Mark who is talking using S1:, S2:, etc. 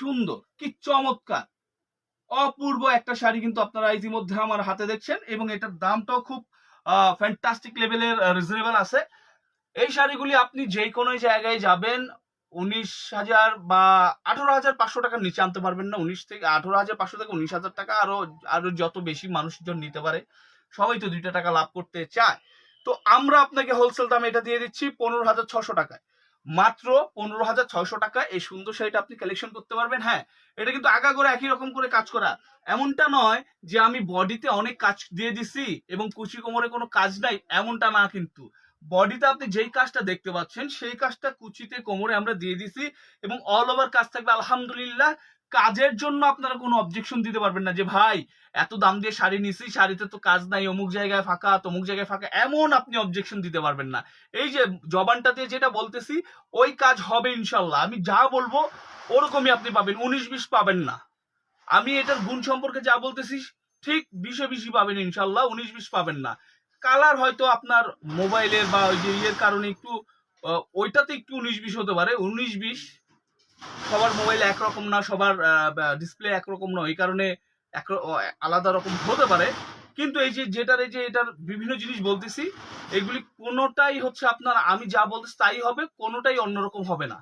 S1: সুন্দর, কি চমৎকার। অপূর্ব একটা শাড়ি কিন্তু আপনারা ইতিমধ্যে আমার হাতে দেখছেন এবং এটার দামটাও খুব ফ্যান্টাস্টিক লেভেলের রিজনেবল আছে। এই শাড়িগুলি আপনি যে কোনো জায়গায় যাবেন, উনিশ হাজার বা আঠারো হাজার পাঁচশো টাকার নিচে আনতে পারবেন না। উনিশ থেকে, আঠারো হাজার পাঁচশো থেকে উনিশ হাজার টাকা আরও আরও যত বেশি মানুষজন নিতে পারে, সবাই তো দুইটা টাকা লাভ করতে চায়। তো আমরা আপনাকে হোলসেল দামে এটা দিয়ে দিচ্ছি পনেরো হাজার ছশো টাকায়। মাত্র পনেরো হাজার ছয়শো টাকা এই সুন্দর শাড়িটা আপনি কালেকশন করতে পারবেন হ্যাঁ। এটা কিন্তু আগা করে একই রকম করে কাজ করা। এমনটা নয় যে আমি বডিতে অনেক কাজ দিয়ে দিছি এবং কুচি কোমরে কোনো কাজ নাই, এমনটা না কিন্তু। বডিতে আপনি যেই কাজটা দেখতে পাচ্ছেন, সেই কাজটা কুচিতে কোমরে আমরা দিয়ে দিছি এবং অল ওভার কাজ থাকবে, আলহামদুলিল্লাহ। কাজের জন্য আপনারা কোনো অবজেকশন দিতে পারবেন না যে, ভাই, এত দাম দিয়ে শাড়ি নিছি, শাড়িতে তো কাজ নাই, অমুক জায়গায় ফাঁকা, তমুক জায়গায় ফাঁকা, এমন আপনি অবজেকশন দিতে পারবেন না। এই যে জবানটা দিয়ে যেটা বলতেছি, ওই কাজ হবে ইনশাল্লাহ আমি যা বলব, ওরকমই আপনি পাবেন, উনিশ বিশ পাবেন না। আমি এটার গুণ সম্পর্কে যা বলতেছি, ঠিক বিশে বিশই পাবেন ইনশাল্লাহ উনিশ বিশ পাবেন না। কালার হয়তো আপনার মোবাইলের বা ওই যে ইয়ের কারণে একটু ওইটাতে একটু উনিশ বিশ হতে পারে, উনিশ বিশ সবার মোবাইল একরকম না, সবার ডিসপ্লে একরকম না, ওই কারণে এক আলাদা রকম হতে পারে। কিন্তু এই যে, যেটার, এই যে, এটার বিভিন্ন জিনিস বলতেছি, এগুলি কোনোটাই হচ্ছে আপনার, আমি যা বলতেছি তাই হবে, কোনোটাই অন্যরকম হবে না।